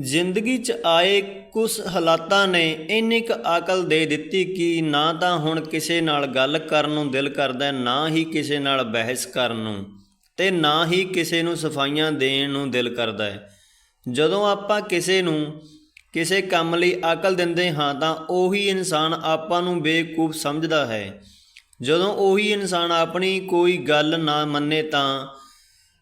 ਜ਼ਿੰਦਗੀ 'ਚ ਆਏ ਕੁਝ ਹਾਲਾਤਾਂ ਨੇ, ਇੰਨੀ ਕੁ ਅਕਲ ਦੇ ਦਿੱਤੀ ਕਿ ਨਾ ਤਾਂ ਹੁਣ ਕਿਸੇ ਨਾਲ ਗੱਲ ਕਰਨ ਨੂੰ ਦਿਲ ਕਰਦਾ, ਨਾ ਹੀ ਕਿਸੇ ਨਾਲ ਬਹਿਸ ਕਰਨ ਨੂੰ ਤੇ ਨਾ ਹੀ ਕਿਸੇ ਨੂੰ ਸਫਾਈਆਂ ਦੇਣ ਨੂੰ ਦਿਲ ਕਰਦਾ ਹੈ। ਜਦੋਂ ਆਪਾਂ ਕਿਸੇ ਨੂੰ ਕਿਸੇ ਕੰਮ ਲਈ ਅਕਲ ਦਿੰਦੇ ਹਾਂ ਤਾਂ ਉਹੀ ਇਨਸਾਨ ਆਪਾਂ ਨੂੰ ਬੇਵਕੂਫ ਸਮਝਦਾ ਹੈ। ਜਦੋਂ ਉਹੀ ਇਨਸਾਨ ਆਪਣੀ ਕੋਈ ਗੱਲ ਨਾ ਮੰਨੇ ਤਾਂ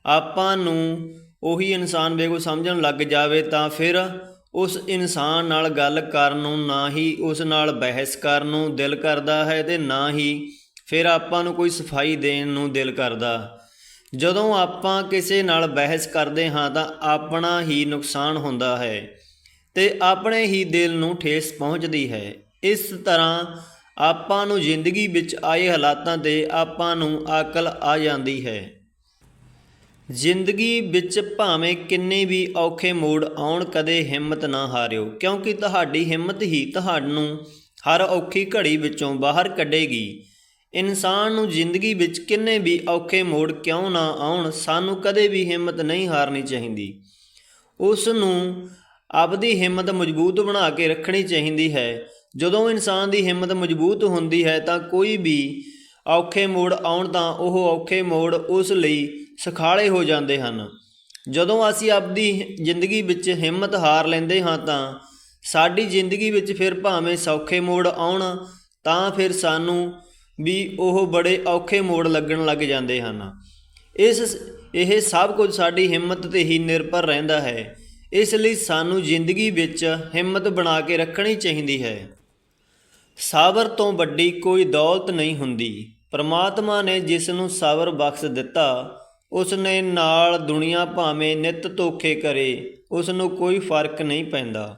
ਆਪਾਂ ਨੂੰ ਉਹੀ ਇਨਸਾਨ ਬੇਵਕੂਫ ਸਮਝਣ ਲੱਗ ਜਾਵੇ ਤਾਂ ਫਿਰ ਉਸ ਇਨਸਾਨ ਨਾਲ ਗੱਲ ਕਰਨ ਨੂੰ ਨਾ ਹੀ ਉਸ ਨਾਲ ਬਹਿਸ ਕਰਨ ਨੂੰ ਦਿਲ ਕਰਦਾ ਹੈ ਤੇ ਨਾ ਹੀ ਫਿਰ ਆਪਾਂ ਨੂੰ ਕੋਈ ਸਫ਼ਾਈ ਦੇਣ ਨੂੰ ਦਿਲ ਕਰਦਾ। ਜਦੋਂ ਆਪਾਂ ਕਿਸੇ ਨਾਲ ਬਹਿਸ ਕਰਦੇ ਹਾਂ ਤਾਂ ਆਪਣਾ ਹੀ ਨੁਕਸਾਨ ਹੁੰਦਾ ਹੈ ਤੇ ਆਪਣੇ ਹੀ ਦਿਲ ਨੂੰ ਠੇਸ ਪਹੁੰਚਦੀ ਹੈ। ਇਸ ਤਰ੍ਹਾਂ ਆਪਾਂ ਨੂੰ ਜ਼ਿੰਦਗੀ ਵਿੱਚ ਆਏ ਹਾਲਾਤਾਂ ਤੇ ਆਪਾਂ ਨੂੰ ਅਕਲ ਆ ਜਾਂਦੀ ਹੈ। ਜ਼ਿੰਦਗੀ ਵਿੱਚ ਭਾਵੇਂ ਕਿੰਨੇ ਵੀ ਔਖੇ ਮੋੜ ਆਉਣ ਕਦੇ ਹਿੰਮਤ ਨਾ ਹਾਰਿਓ, ਕਿਉਂਕਿ ਤੁਹਾਡੀ ਹਿੰਮਤ ਹੀ ਤੁਹਾਨੂੰ ਹਰ ਔਖੀ ਘੜੀ ਵਿੱਚੋਂ ਬਾਹਰ ਕੱਢੇਗੀ। ਇਨਸਾਨ ਨੂੰ ਜ਼ਿੰਦਗੀ ਵਿੱਚ ਕਿੰਨੇ ਵੀ ਔਖੇ ਮੋੜ ਕਿਉਂ ਨਾ ਆਉਣ, ਸਾਨੂੰ ਕਦੇ ਵੀ ਹਿੰਮਤ ਨਹੀਂ ਹਾਰਨੀ ਚਾਹੀਦੀ। ਉਸ ਨੂੰ ਆਪਦੀ ਹਿੰਮਤ ਮਜ਼ਬੂਤ ਬਣਾ ਕੇ ਰੱਖਣੀ ਚਾਹੀਦੀ ਹੈ। ਜਦੋਂ ਇਨਸਾਨ ਦੀ ਹਿੰਮਤ ਮਜ਼ਬੂਤ ਹੁੰਦੀ ਹੈ ਤਾਂ ਕੋਈ ਵੀ ਔਖੇ ਮੋੜ ਆਉਣ ਤਾਂ ਉਹ ਔਖੇ ਮੋੜ ਉਸ ਲਈ ਸਖਾਲੇ ਹੋ ਜਾਂਦੇ ਹਨ। ਜਦੋਂ ਅਸੀਂ ਆਪਦੀ ਜ਼ਿੰਦਗੀ ਵਿੱਚ ਹਿੰਮਤ ਹਾਰ ਲੈਂਦੇ ਹਾਂ ਤਾਂ ਸਾਡੀ ਜ਼ਿੰਦਗੀ ਵਿੱਚ ਫਿਰ ਭਾਵੇਂ ਸੌਖੇ ਮੋੜ ਆਉਣ, ਤਾਂ ਫਿਰ ਸਾਨੂੰ ਵੀ ਉਹ ਬੜੇ ਔਖੇ ਮੋੜ ਲੱਗਣ ਲੱਗ ਜਾਂਦੇ ਹਨ। ਇਸ ਇਹ ਸਭ ਕੁਝ ਸਾਡੀ ਹਿੰਮਤ ਤੇ ਹੀ ਨਿਰਭਰ ਰਹਿੰਦਾ ਹੈ। ਇਸ ਲਈ ਸਾਨੂੰ ਜ਼ਿੰਦਗੀ ਵਿੱਚ ਹਿੰਮਤ ਬਣਾ ਕੇ ਰੱਖਣੀ ਚਾਹੀਦੀ ਹੈ। ਸਬਰ ਤੋਂ ਵੱਡੀ ਕੋਈ ਦੌਲਤ ਨਹੀਂ ਹੁੰਦੀ। ਪਰਮਾਤਮਾ ਨੇ ਜਿਸ ਨੂੰ ਸਬਰ ਬਖਸ਼ ਦਿੱਤਾ ਉਸ ਨੇ ਨਾਲ ਦੁਨੀਆ ਭਾਵੇਂ ਨਿਤ ਧੋਖੇ ਕਰੇ ਉਸ ਨੂੰ ਕੋਈ ਫ਼ਰਕ ਨਹੀਂ ਪੈਂਦਾ।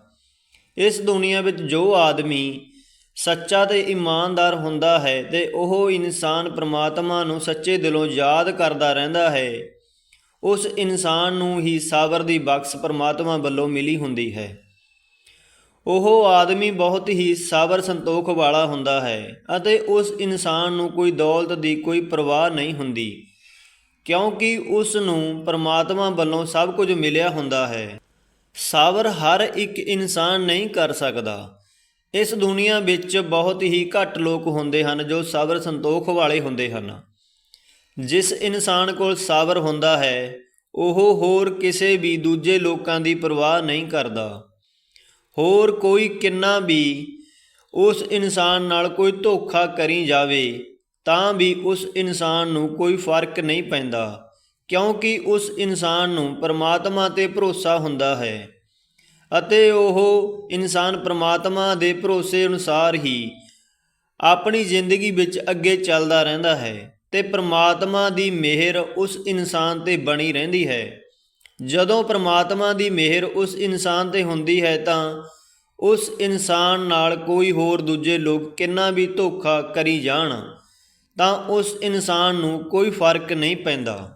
ਇਸ ਦੁਨੀਆ ਵਿੱਚ ਜੋ ਆਦਮੀ ਸੱਚਾ ਤੇ ਇਮਾਨਦਾਰ ਹੁੰਦਾ ਹੈ ਤੇ ਉਹ ਇਨਸਾਨ ਪ੍ਰਮਾਤਮਾ ਨੂੰ ਸੱਚੇ ਦਿਲੋਂ ਯਾਦ ਕਰਦਾ ਰਹਿੰਦਾ ਹੈ, ਉਸ ਇਨਸਾਨ ਨੂੰ ਹੀ ਸਬਰ ਦੀ ਬਖਸ਼ ਪ੍ਰਮਾਤਮਾ ਵੱਲੋਂ ਮਿਲੀ ਹੁੰਦੀ ਹੈ। ਉਹ ਆਦਮੀ ਬਹੁਤ ਹੀ ਸਬਰ ਸੰਤੋਖ ਵਾਲਾ ਹੁੰਦਾ ਹੈ ਅਤੇ ਉਸ ਇਨਸਾਨ ਨੂੰ ਕੋਈ ਦੌਲਤ ਦੀ ਕੋਈ ਪਰਵਾਹ ਨਹੀਂ ਹੁੰਦੀ। ਕਿਉਂਕਿ ਉਸ ਨੂੰ ਪਰਮਾਤਮਾ ਵੱਲੋਂ ਸਭ ਕੁਝ ਮਿਲਿਆ ਹੁੰਦਾ ਹੈ। ਸਬਰ ਹਰ ਇੱਕ ਇਨਸਾਨ ਨਹੀਂ ਕਰ ਸਕਦਾ। ਇਸ ਦੁਨੀਆ ਵਿੱਚ ਬਹੁਤ ਹੀ ਘੱਟ ਲੋਕ ਹੁੰਦੇ ਹਨ ਜੋ ਸਬਰ ਸੰਤੋਖ ਵਾਲੇ ਹੁੰਦੇ ਹਨ। ਜਿਸ ਇਨਸਾਨ ਕੋਲ ਸਬਰ ਹੁੰਦਾ ਹੈ, ਉਹ ਹੋਰ ਕਿਸੇ ਵੀ ਦੂਜੇ ਲੋਕਾਂ ਦੀ ਪਰਵਾਹ ਨਹੀਂ ਕਰਦਾ। ਹੋਰ ਕੋਈ ਕਿੰਨਾ ਵੀ ਉਸ ਇਨਸਾਨ ਨਾਲ ਕੋਈ ਧੋਖਾ ਕਰੀ ਜਾਵੇ ਤਾਂ ਵੀ ਉਸ ਇਨਸਾਨ ਨੂੰ ਕੋਈ ਫ਼ਰਕ ਨਹੀਂ ਪੈਂਦਾ, ਕਿਉਂਕਿ ਉਸ ਇਨਸਾਨ ਨੂੰ ਪਰਮਾਤਮਾ ਤੇ ਭਰੋਸਾ ਹੁੰਦਾ ਹੈ ਅਤੇ ਉਹ ਇਨਸਾਨ ਪਰਮਾਤਮਾ ਦੇ ਭਰੋਸੇ ਅਨੁਸਾਰ ਹੀ ਆਪਣੀ ਜ਼ਿੰਦਗੀ ਵਿੱਚ ਅੱਗੇ ਚੱਲਦਾ ਰਹਿੰਦਾ ਹੈ ਤੇ ਪਰਮਾਤਮਾ ਦੀ ਮਿਹਰ ਉਸ ਇਨਸਾਨ ਤੇ ਬਣੀ ਰਹਿੰਦੀ ਹੈ। ਜਦੋਂ ਪਰਮਾਤਮਾ ਦੀ ਮਿਹਰ ਉਸ ਇਨਸਾਨ ਤੇ ਹੁੰਦੀ ਹੈ ਤਾਂ ਉਸ ਇਨਸਾਨ ਨਾਲ ਕੋਈ ਹੋਰ ਦੂਜੇ ਲੋਕ ਕਿੰਨਾ ਵੀ ਧੋਖਾ ਕਰੀ ਜਾਣ। ਤਾਂ ਉਸ ਇਨਸਾਨ ਨੂੰ ਕੋਈ ਫ਼ਰਕ ਨਹੀਂ ਪੈਂਦਾ।